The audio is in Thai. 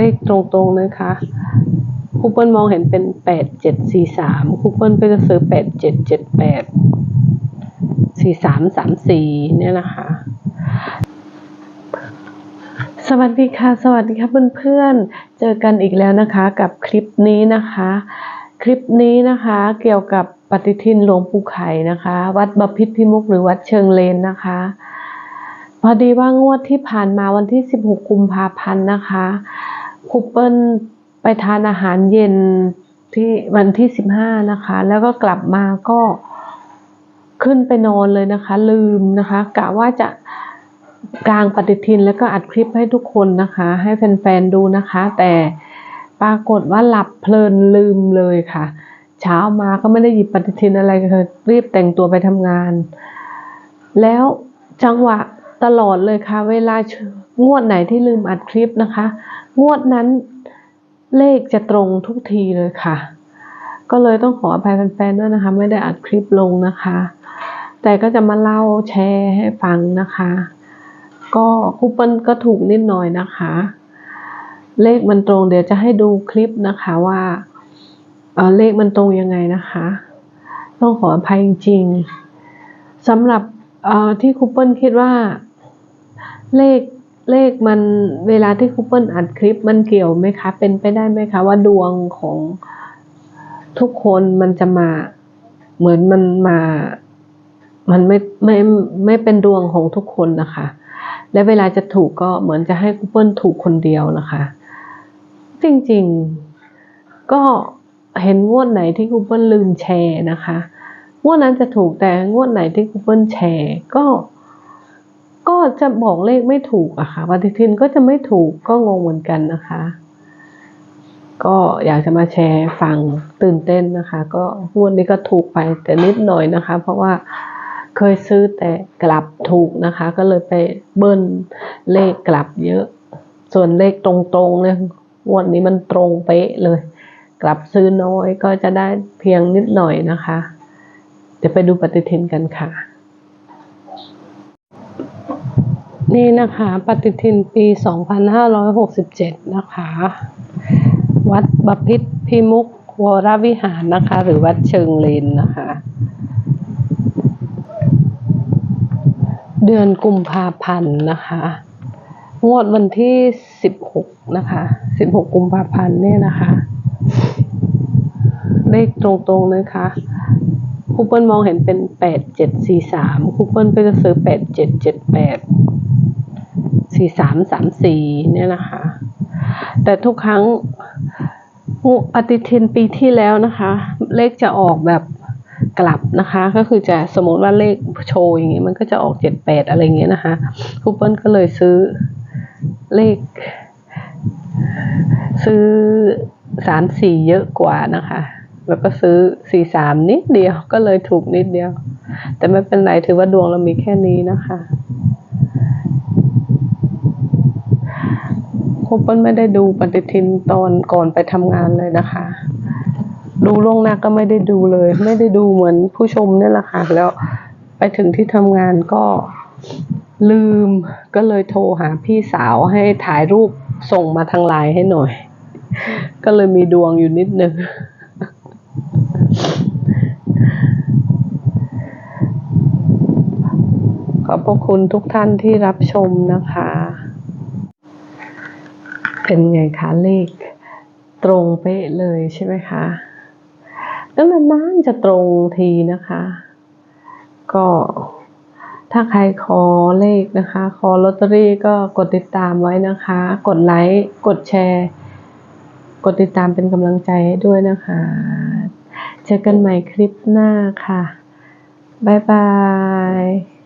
เลขตรงๆนะคะคูเปิลมองเห็นเป็นแปดเจ็ดสี่สามครูเปิลก็จะซื้อแปดเจ็ดเจ็ดแปดสี่สามสามสี่เนี่ยนะคะ สวัสดีค่ะ สวัสดีค่ะเพื่อนๆ เจอกันอีกแล้วนะคะกับคลิปนี้นะคะ คลิปนี้นะคะเกี่ยวกับปฏิทินหลวงปู่ไข่นะคะ วัดบพิตรพิมุกหรือวัดเชิงเลนนะคะ พอดีว่างวดที่ผ่านมาวันที่ 16 กุมภาพันธ์นะคะ ครูเปิ้ลไปทานอาหารเย็นที่วันที่15นะคะ แล้วก็กลับมาก็ขึ้นไปนอนเลยนะคะ ลืมนะคะ กะว่าจะกลางปฏิทินแล้วก็อัดคลิปให้ทุกคนนะคะ ให้แฟนๆดูนะคะ แต่ปรากฏว่าหลับเพลินลืมเลยค่ะ เช้ามาก็ไม่ได้หยิบปฏิทินอะไรเลยรีบแต่งตัวไปทำงาน แล้วจังหวะตลอดเลยค่ะ เวลางวดไหนที่ลืมอัดคลิปนะคะ งวดนั้นเลขจะตรงทุกทีเลยค่ะ ก็เลยต้องขออภัยแฟนๆด้วยนะคะ ไม่ได้อัดคลิปลงนะคะ แต่ก็จะมาเล่าแชร์ให้ฟังนะคะ ก็คูปเปิลก็ถูกนิดหน่อยนะคะ เลขมันตรงเดี๋ยวจะให้ดูคลิปนะคะว่าเเลขมันตรงยังไงนะคะ ต้องขออภัยจริงๆสำหรับที่คูปเปิลคิดว่าเลข เลขมันเวลาที่คูเปิลอัดคลิปมันเกี่ยวไหมคะ เป็นไปได้ไหมคะว่าดวงของทุกคนมันจะมาเหมือนมันมา มันไม่ไม่ไม่เป็นดวงของทุกคนนะคะ และเวลาจะถูกก็เหมือนจะให้คูเปิลถูกคนเดียวนะคะ จริงๆก็เห็นงวดไหนที่คูเปิลลืมแชร์นะคะงวดนั้นจะถูกแต่งวดไหนที่คูเปิลแชร์ก็ ก็จะบอกเลขไม่ถูกอะค่ะปฏิทินก็จะไม่ถูกก็งงเหมือนกันนะคะ ก็อยากจะมาแชร์ฟังตื่นเต้นนะคะ ก็งวดนี้ก็ถูกไปแต่นิดหน่อยนะคะ เพราะว่าเคยซื้อแต่กลับถูกนะคะ ก็เลยไปเบิ้ลเลขกลับเยอะ ส่วนเลขตรงๆเนี่ยงวดนี้มันตรงเป๊ะเลย กลับซื้อน้อยก็จะได้เพียงนิดหน่อยนะคะเดี๋ยวไปดูปฏิทินกันค่ะ นี่นะคะปฏิทินปี 2567 นะคะ วัดบพิตรพิมุกวรวิหารนะคะ หรือวัดเชิงเลนนะคะ เดือนกุมภาพันธ์นะคะ งวดวันที่ 16 นะคะ 16 กุมภาพันธ์เนี่ยนะคะ เลขตรงๆนะคะ คูเปิลมองเห็นเป็น8743คูเปิลก็จะซื้อ8778 4334เนี่ยนะคะ แต่ทุกครั้งปฏิทินปีที่แล้วนะคะ เลขจะออกแบบกลับนะคะ ก็คือจะสมมติว่าเลขโชว์อย่างงี้มันก็จะออกเจ็ดแปดอะไรเงี้ยนะคะคูเปิลก็เลยซื้อเลข ซื้อสามสี่เยอะกว่านะคะ แล้วก็ซื้อสี่สามนิดเดียวก็เลยถูกนิดเดียว แต่ไม่เป็นไรถือว่าดวงเรามีแค่นี้นะคะครูเปิลไม่ได้ดูปฏิทินตอนก่อนไปทำงานเลยนะคะ ดูล่วงหน้าก็ไม่ได้ดูเลย ไม่ได้ดูเหมือนผู้ชมนี่แหละค่ะแล้วไปถึงที่ทำงานก็ลืมก็เลยโทรหาพี่สาวให้ถ่ายรูปส่งมาทางไลน์ให้หน่อย ก็เลยมีดวงอยู่นิดนึง ข อบพระคุณทุกท่านที่รับชมนะคะ เป็นไงคะเลข ตรงเป๊ะเลยใช่ไหมคะก็นานๆจะตรงทีนะคะ ก็ถ้าใครขอเลขนะคะ ขอลอตเตอรี่ก็กดติดตามไว้นะคะ กดไลค์กดแชร์ กดติดตามเป็นกำลังใจให้ด้วยนะคะ เจอกันใหม่คลิปหน้าค่ะ บ๊ายบาย